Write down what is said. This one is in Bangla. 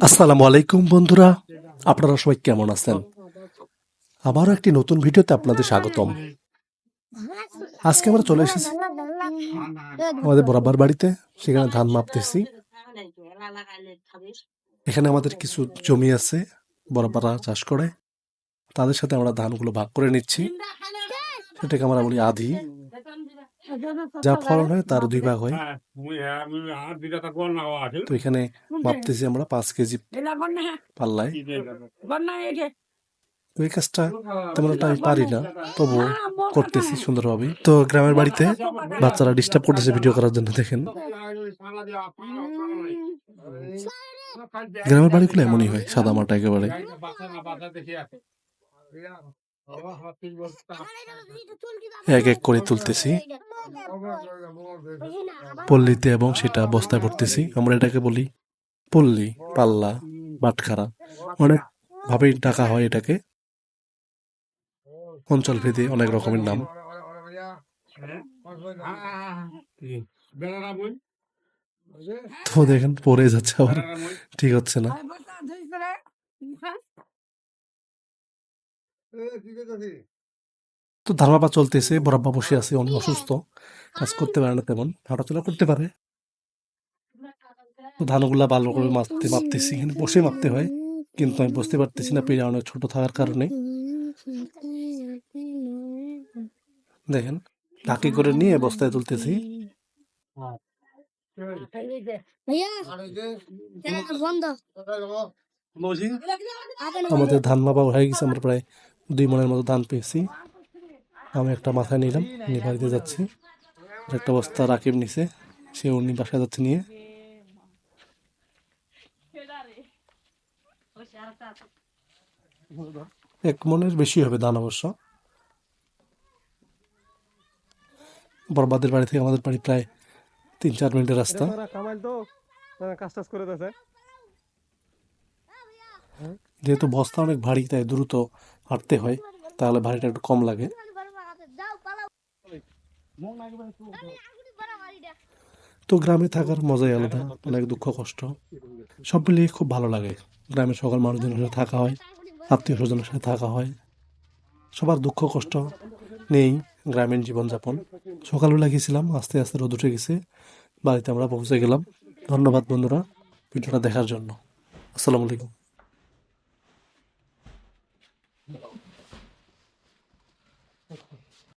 আসসালামু আলাইকুম বন্ধুরা আপনারা সবাই কেমন আছেন? আবারও একটি নতুন ভিডিওতে আপনাদের স্বাগতম। আজকে আমরা চলে এসেছি আমাদের বরাবর বাড়িতে সেখানে ধান মাপতেছি। এখানে আমাদের কিছু জমি আছে বরাবরা চাষ করে। তাদের সাথে আমরা ধানগুলো ভাগ করে নিচ্ছি। সেটাকে আমরা বলি আধি। যা ফলন হয় তার দুই ভাগ হয় তো এখানে মাপতেছি আমরা পাঁচ কেজি পাল্লায়। তো এই কাজটা তেমন একটা আমি পারি না তবুও করতেছি সুন্দরভাবে তো গ্রামের বাড়িতে বাচ্চারা ডিস্টার্ব করতেছে ভিডিও করার জন্য দেখেন। গ্রামের বাড়িগুলো এমনই হয় সাদা মাটা একেবারে। এক এক করে তুলতেছি। পল্লীতে এবং সেটা বস্তায় ভরতেছি। আমরা এটাকে বলি পল্লী পাল্লা বাটখারা অনেক ভাবেই ডাকা হয় এটাকে। অঞ্চল ভেদে অনেক রকমের নাম। তো দেখেন পড়ে যাচ্ছে আবার। ঠিক হচ্ছে না। তো ধারমাপা চলতেছে বরাব্বা বসে আছে অনেক অসুস্থ কাজ করতে পারে না তেমন হাঁটাচলা করতে পারে। তো ধানগুলা ভালো করে মাপতে মাপতেছি এখানে বসে মাপতে হয় কিন্তু আমি বুঝতে পারতেছি না পেয়ে অনেক ছোট থাকার কারণে। দেখেন ঢাকি করে নিয়ে বস্তায় তুলতেছি। আমাদের ধান মাপা হয়ে গেছে আমরা প্রায় দুই মনের মতো ধান পেয়েছি। আমি একটা মাথায় নিলাম নিয়ে বাড়িতে যাচ্ছি। একটা বস্তা রাকিব নিছে সে উনি বাসায় যাচ্ছে নিয়ে। এক মনের বেশি হবে ধান অবশ্য। বরবাদের বাড়ি থেকে আমাদের বাড়ি প্রায় তিন চার মিনিটের রাস্তা। যেহেতু বস্তা অনেক ভারী তাই দ্রুত হাঁটতে হয়, তাহলে ভারীটা একটু কম লাগে। তো গ্রামে থাকার মজাই আলাদা, অনেক দুঃখ, কষ্ট। সব মিলিয়ে খুব ভালো লাগে। গ্রামের সকল মানুষজনের সাথে থাকা হয়, আত্মীয় স্বজনের সাথে থাকা হয়। সবার দুঃখ, কষ্ট নেই গ্রামীণ জীবনযাপন। সকালবেলা গেছিলাম, আস্তে আস্তে রোদ উঠে গেছে। বাড়িতে আমরা পৌঁছে গেলাম। ধন্যবাদ বন্ধুরা, ভিডিওটা দেখার জন্য। আসসালামু আলাইকুম।